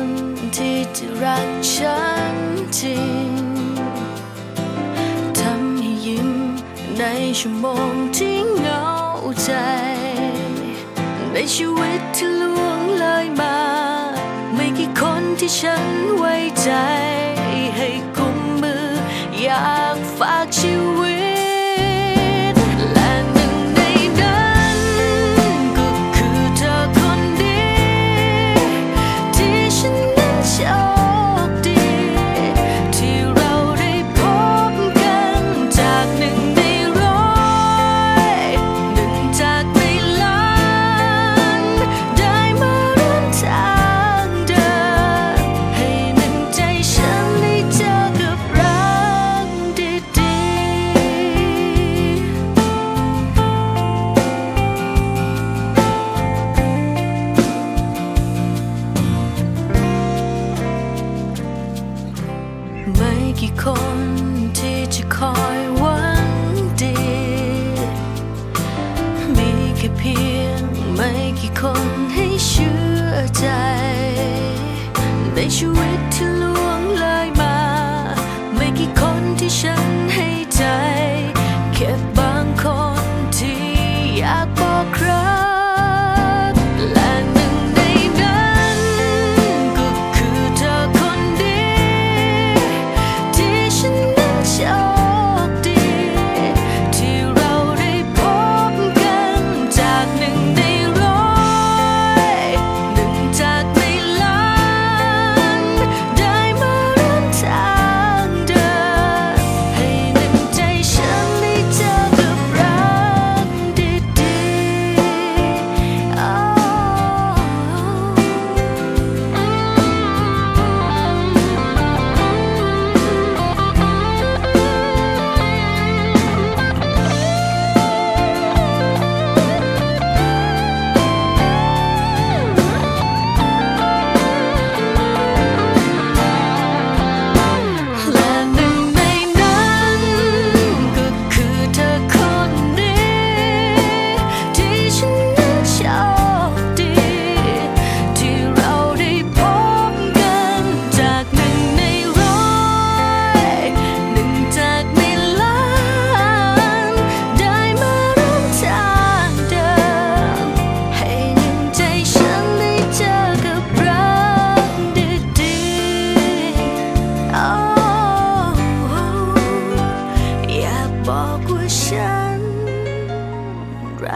น ที่จะรักฉันจริงทำให้ยิ้มในชั่วโมงที่เหงาใจ ในชีวิตที่ล่วงเลยมา ไม่กี่คนที่ฉันไว้ใจ ให้กุมมือยา ไม่กี่คนที่จะคอยหวังดี มีแค่เพียงไม่กี่คน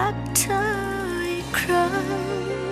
รักเธออีกครั้ง